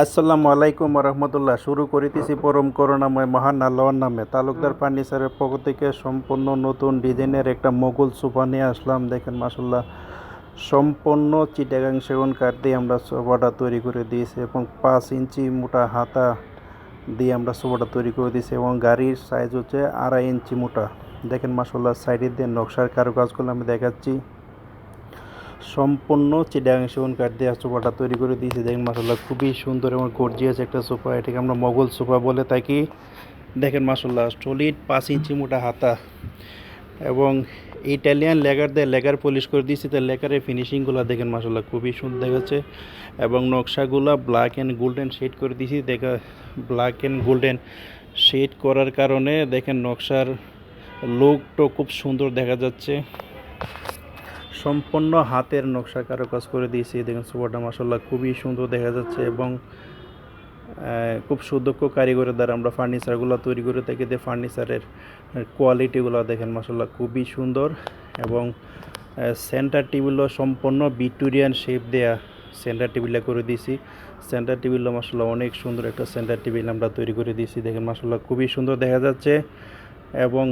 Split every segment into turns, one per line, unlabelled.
আসসালামু আলাইকুম রহমতুল্লাহ শুরু করিতেছি পরম করুণাময় মহান আল্লাহর নামে। তালুকদার ফার্নিচারের পক্ষ থেকে সম্পূর্ণ নতুন ডিজাইনের একটা মোগল সোফা নিয়ে আসলাম। দেখেন মাসাল্লাহ সম্পূর্ণ চিটাগাং সেগুন কাঠ দিয়ে আমরা সোফাটা তৈরি করে দিয়েছি এবং পাঁচ ইঞ্চি মোটা হাতা দিয়ে আমরা সোফাটা তৈরি করে দিয়েছি এবং গাড়ির সাইজ হচ্ছে আড়াই ইঞ্চি মোটা। দেখেন মাসাল্লাহ সাইডে দিয়ে নকশার কারুকাজগুলো আমি দেখাচ্ছি। সম্পূর্ণ চিটাগাং সেগুন কাঠ দিয়ে সোফাটা তৈরি করে দিয়েছি। দেখেন মাসাল্লাহ খুবই সুন্দর এবং গর্জিয়াস একটা সোফা। এটাকে আমরা মোগল সোফা বলে থাকি। দেখেন মাসাল্লাহ সলিড পাঁচ ইঞ্চি মোটা হাতা। এবং ইটালিয়ান লেগার দিয়ে লেগার পলিশ করে দিয়েছি। তো লেগারের ফিনিশিংগুলো দেখেন মাসাল্লাহ খুবই সুন্দর দেখাচ্ছে। এবং নকশাগুলো ব্ল্যাক অ্যান্ড গোল্ডেন শেড করে দিয়েছি। দেখা ব্ল্যাক অ্যান্ড গোল্ডেন শেড করার কারণে দেখেন, নকশার লুকটা খুব সুন্দর দেখা যাচ্ছে। সম্পূর্ণ হাতের নকশা কারুকাজ করে দিয়েছি। দেখেন সোফাটা মাসাল্লাহ খুবই সুন্দর দেখা যাচ্ছে এবং খুব সুদক্ষ কারিগরের দ্বারা আমরা ফার্নিচারগুলো তৈরি করে থাকি। যে ফার্নিচারের কোয়ালিটিগুলো দেখেন মাসাল্লাহ খুবই সুন্দর এবং সেন্টার টেবিলও সম্পূর্ণ ভিক্টোরিয়ান শেপ দেয়া সেন্টার টেবিলটা করে দিয়েছি। সেন্টার টেবিলও মাসাল্লাহ অনেক সুন্দর একটা সেন্টার টেবিল আমরা তৈরি করে দিয়েছি। দেখেন মাসাল্লাহ খুবই সুন্দর দেখা যাচ্ছে। এবং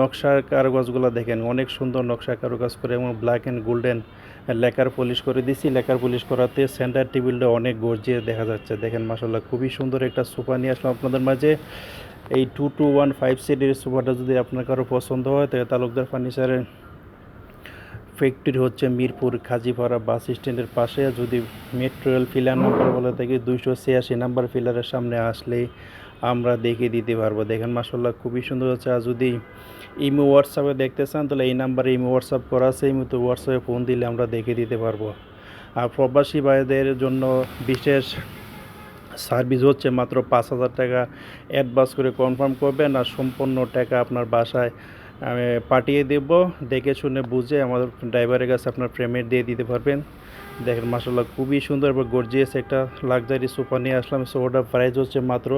নকশার কারুকাজগুলো দেখেন, অনেক সুন্দর নকশা কারুকাজ করে এবং black and golden lacquer polish করে দিছি। লেকার পলিশ করাতে সেন্টার টেবিলটা অনেক গর্জিয়ে দেখা যাচ্ছে। দেখেন মাসাল্লাহ খুবই সুন্দর একটা সোফা নিয়ে আসলাম আপনাদের মাঝে। এই টু টু ওয়ান ফাইভ সিটের সোফাটা যদি আপনার কারও পছন্দ হয়, তাহলে তালুকদার ফার্নিচারের ফ্যাক্টরি হচ্ছে মিরপুর খাজিপাড়া বাস স্ট্যান্ডের পাশে। যদি মেট্রো রেল ফিলার নাম্বার বলে থাকি, দুইশো ছিয়াশি নাম্বার ফিলারের সামনে আসলেই আমরা দেখে দিতে পারব। দেখেন মাসাল্লাহ খুবই সুন্দর হচ্ছে। আর যদি ইমো হোয়াটসঅ্যাপে দেখতে চান, তাহলে এই নাম্বারে ইমো হোয়াটসঅ্যাপ করা আছে। ইমোতে হোয়াটসঅ্যাপে ফোন দিলে আমরা দেখে দিতে পারব। আর প্রবাসী ভাইদের জন্য বিশেষ সার্ভিস হচ্ছে মাত্র পাঁচ হাজার টাকা অ্যাডভান্স করে কনফার্ম করবেন। আর সম্পূর্ণ টাকা আপনার বাসায় আমি পাঠিয়ে দেব, দেখে শুনে বুঝে আমাদের ড্রাইভারের কাছে আপনার পেমেন্ট দিয়ে দিতে পারবেন। দেখেন মাসাল্লাহ খুবই সুন্দর এবং গর্জিয়াস একটা লাক্সারি সোফা নিয়ে আসলাম। সোফাটার প্রাইস হচ্ছে মাত্র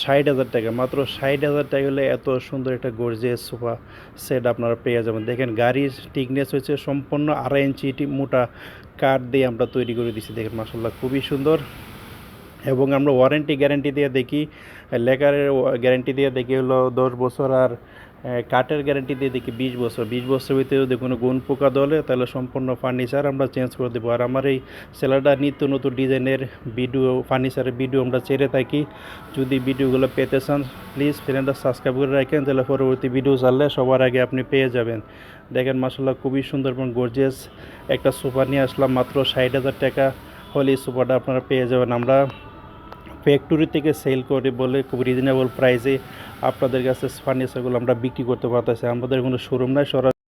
ষাট হাজার টাকা। মাত্র ষাট হাজার টাকা হলে এত সুন্দর একটা গর্জিয়াস সোফা সেট আপনারা পেয়ে যাবেন। দেখেন, গাড়ির টিকনেস হচ্ছে সম্পূর্ণ আড়াই ইঞ্চি মোটা কাঠ দিয়ে আমরা তৈরি করে দিচ্ছি দেখেন মাসাল্লাহ খুবই সুন্দর। এবং আমরা ওয়ারেন্টি গ্যারেন্টি দিয়ে দেখি, লেকারের গ্যারেন্টি দিয়ে দেখি হলো দশ বছর আর কাঠের গ্যারেন্টি দিয়ে দেখি বিশ বছর। বিশ বছর ভিতরে যদি কোনো গুণ পোকা দলে, তাহলে সম্পূর্ণ ফার্নিচার আমরা চেঞ্জ করে দেবো। আর আমার এই সেলারটা নিত্য নতুন ডিজাইনের ভিডিও ফার্নিচারের ভিডিও আমরা ছেড়ে থাকি। যদি ভিডিওগুলো পেতে চান প্লিজ চ্যানেলটা সাবস্ক্রাইব করে রাখেন, তাহলে পরবর্তী ভিডিও চাললে সবার আগে আপনি পেয়ে যাবেন। দেখেন মাসাল্লাহ খুবই সুন্দর এবং গর্জিয়াস একটা সোফা নিয়ে আসলাম, মাত্র ষাট হাজার টাকা। হলে এই সোফাটা আপনারা পেয়ে যাবেন। আমরা ফ্যাক্টরি থেকে সেল করে বলে খুব রিজনেবল প্রাইসে আপনাদের কাছে ফার্নিচারগুলো আমরা বিক্রি করতে পারতেছি। আমাদের কোনো শোরুম নাই সরাসরি